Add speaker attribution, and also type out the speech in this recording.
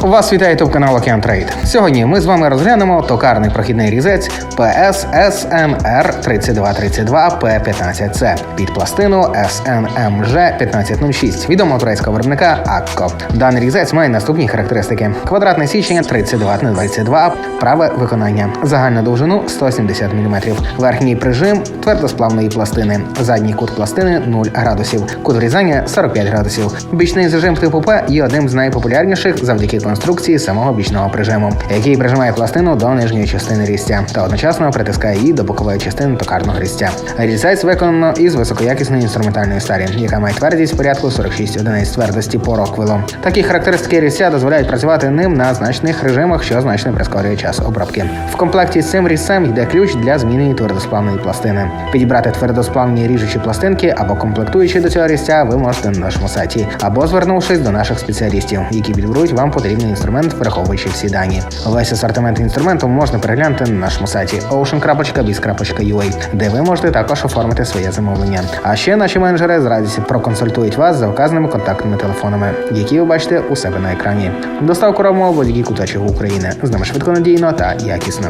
Speaker 1: Вас вітає ютуб канал Океан Трейд. Сьогодні ми з вами розглянемо токарний прохідний різець PS SMR 3232 P15C під пластину SNMG 1506 відомого турецького виробника Акко. Даний різець має наступні характеристики: квадратне січення 32 на 22 праве виконання, загальну довжину 170 мм, верхній прижим твердосплавної пластини, задній кут пластини 0 градусів, кут врізання 45 градусів. Бічний зажим типу П є одним з найпопулярніших завдяки конструкції самого бічного прижиму, який прижимає пластину до нижньої частини різця та одночасно притискає її до бокової частини токарного різця. Різець виконано із високоякісної інструментальної сталі, яка має твердість порядку 46 одиниць твердості по роквелу. Такі характеристики різця дозволяють працювати ним на значних режимах, що значно прискорює час обробки. В комплекті з цим різцем йде ключ для зміни твердосплавної пластини. Підібрати твердосплавні ріжучі пластинки або комплектуючі до цього різця ви можете на нашому сайті, або звернувшись до наших спеціалістів, які підберуть вам потрібний інструмент, враховуючи всі дані. Весь асортимент інструменту можна переглянути на нашому сайті ocean.biz.ua, де ви можете також оформити своє замовлення. А ще наші менеджери з радістю проконсультують вас за вказаними контактними телефонами, які ви бачите у себе на екрані. Доставку робимо в будь-який куточок України. З нами швидко надійно та якісно.